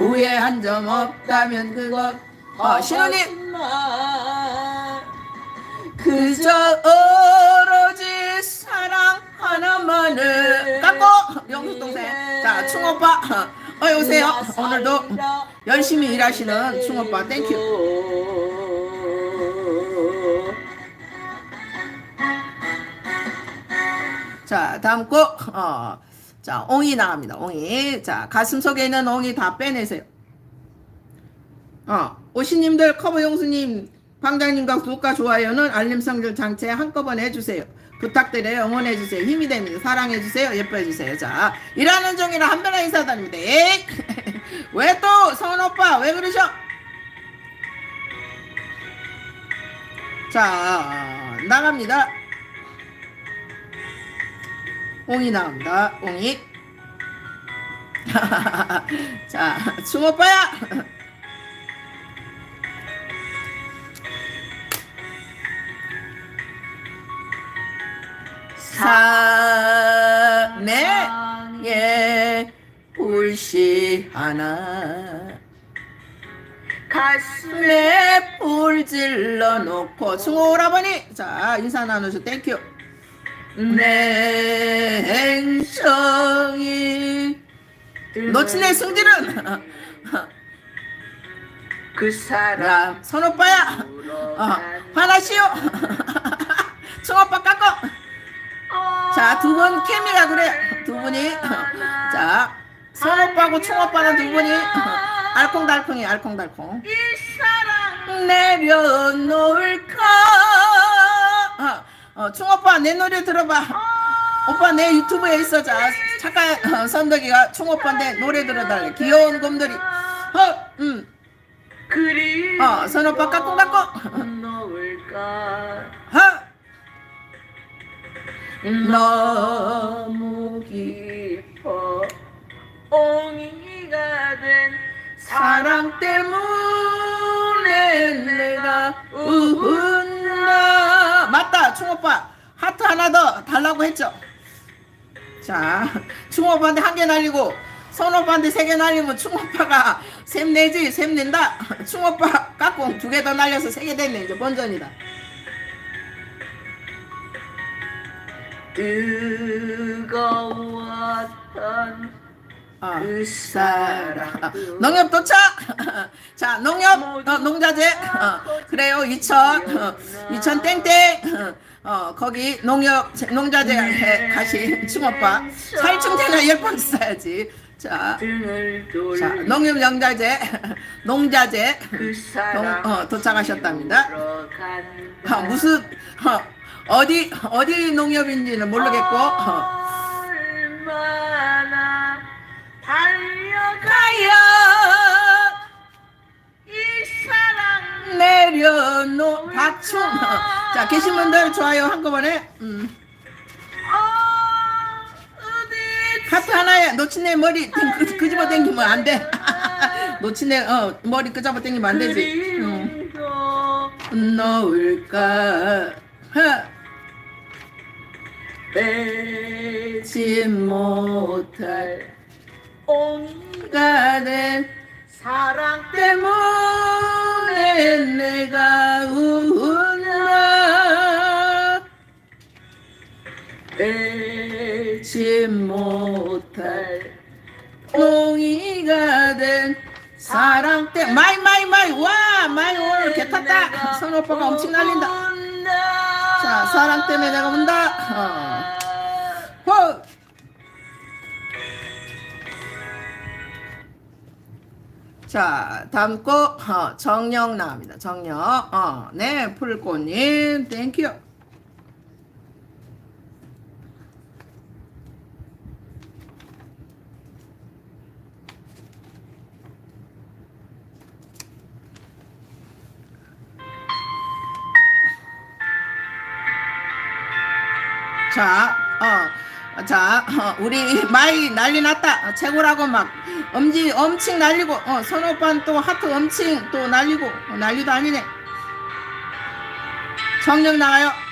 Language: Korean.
후회한 점 없다면 그것 어 신우님! 그저 오로지 사랑 하나만을 깎고! 영수 동생. 자 충오빠 어이 오세요. 오늘도 열심히 일하시는 충오빠. 땡큐 자 다음 곡 어 자 옹이 나갑니다. 옹이. 자 가슴 속에 있는 옹이 다 빼내세요. 어 오시님들 커버 용수님 방장님과 구독과 좋아요는 알림 성질 장치 한꺼번에 해주세요. 부탁드려요. 응원해주세요. 힘이 됩니다. 사랑해주세요. 예뻐해주세요. 자 일하는 중이라 한별나 인사드립니다. 왜 또 성은 오빠 왜 그러셔? 자 나갑니다 옹이 나옵니다. 옹이. 자, 충오빠야. 산에 불씨 하나 가슴에 불 질러 놓고 승호 오라버니 자 인사 나누셔 땡큐 내 행성이 놓치네 승질은 그 사람 라 선오빠야. 어, 화나시오. 승오빠 깎고 자두 분 케미가 그래. 두 분이. 자 선 오빠하고 충오빠는 두 분이. 알콩달콩이 알콩달콩. 이 사랑 내려놓을까 어, 어, 충오빠 내 노래 들어봐. 오빠 내 유튜브에 있어 자 잠깐 어, 선덕이가 충오빠인데 노래 들어달래. 귀여운 곰돌이. 어, 음, 그리 어, 선오빠 깎고 놓을까? 하! 너무 깊어. 옹이가 된 사랑 때문에 내가 우는다 맞다 충오빠. 하트 하나 더 달라고 했죠? 자 충오빠한테 한 개 날리고 선오빠한테 세 개 날리면 충오빠가 셈 내지 셈 낸다? 충오빠 깎고 두개 더 날려서 세 개 됐네 이제 본전이다. 뜨거웠던 어. 그 사랑 농협 도착! 자 농협 어, 농자재 어, 그래요 2000 어, 2000 땡땡 어 거기 농협 농자재 가신 충오빠 살충제나 열번 써야지 자, 자 농협 농자재 그 사랑 어, 도착하셨답니다. 아, 무슨 어, 어디 어디 농협인지는 모르겠고 어. 내려놓 박춤 자 계신 분들 좋아요 한꺼번에. 음. 하트 하나에 놓친내 머리 등- 그, 끄집어 당기면 안돼. 놓친내 어, 머리 끄집어 당기면 안 되지. 음. 넣을까? 하, 빼지 지 못할 가된 사랑 때문에 내가 빼지 못할 옹이가 된 사랑 때. 마이 마이 마이. 와 마이 오늘 개 탔다. 선 오빠가 엄청 날린다. 자 사랑 때문에 내가 운다. 어. 호! 자 다음 곡. 어, 정령 나옵니다. 정령 어, 네 풀꽃님. 땡큐 자, 어, 자, 어, 우리 마이 난리 났다. 어, 최고라고 막 엄지 엄청 날리고, 어, 선 오빠는 또 하트 엄청 또 날리고, 어, 난리도 아니네. 정령 나가요.